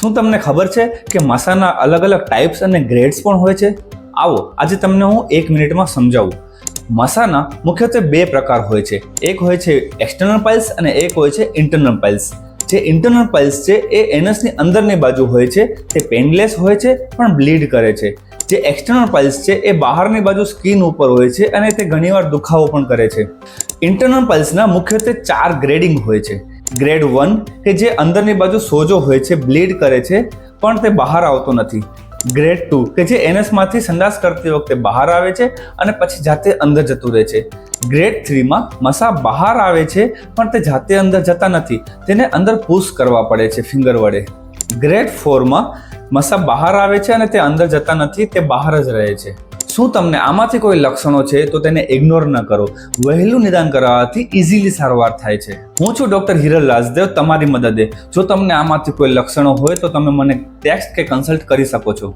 શું તમને ખબર છે કે મસાના અલગ અલગ ટાઈપ્સ અને ગ્રેડ્સ પણ હોય છે? આવો, આજે તમને હું એક મિનિટમાં સમજાવું. મસાના મુખ્યત્વે બે પ્રકાર હોય છે. એક હોય છે એક્સટર્નલ પાઇલ્સ અને એક હોય છે ઇન્ટરનલ પાઇલ્સ જે ઇન્ટરનલ પાઇલ્સ છે એ એનસની અંદરની બાજુ હોય છે, તે પેનલેસ હોય છે, પણ બ્લીડ કરે છે. જે એક્સટર્નલ પાઇલ્સ છે એ બહારની બાજુ સ્કિન ઉપર હોય છે અને તે ઘણીવાર દુખાવો પણ કરે છે. ઇન્ટરનલ પાઇલ્સના મુખ્યત્વે ચાર ગ્રેડિંગ હોય છે. ગ્રેડ વન, કે જે અંદરની બાજુ સોજો હોય છે, બ્લીડ કરે છે, પણ તે બહાર આવતો નથી. ગ્રેડ ટુ, કે જે એનએસમાંથી સંડાસ કરતી વખતે બહાર આવે છે અને પછી જાતે અંદર જતું રહે છે. ગ્રેડ થ્રીમાં મસા બહાર આવે છે, પણ તે જાતે અંદર જતા નથી. તેને અંદર પુશ કરવા પડે છે, ફિંગર વડે. ગ્રેડ ફોરમાં મસા બહાર આવે છે અને તે અંદર જતા નથી, તે બહાર જ રહે છે. શું તમને આમાંથી કોઈ લક્ષણો છે તો તેને ઇગ્નોર ન કરો. વહેલું નિદાન કરાવવાથી ઇઝીલી સારવાર થાય છે. હું છું ડૉક્ટર હિરલ રાજદેવ, તમારી મદદે. જો તમને આમાંથી કોઈ લક્ષણો હોય તો તમે મને ટેક્સ્ટ કે કન્સલ્ટ કરી શકો છો.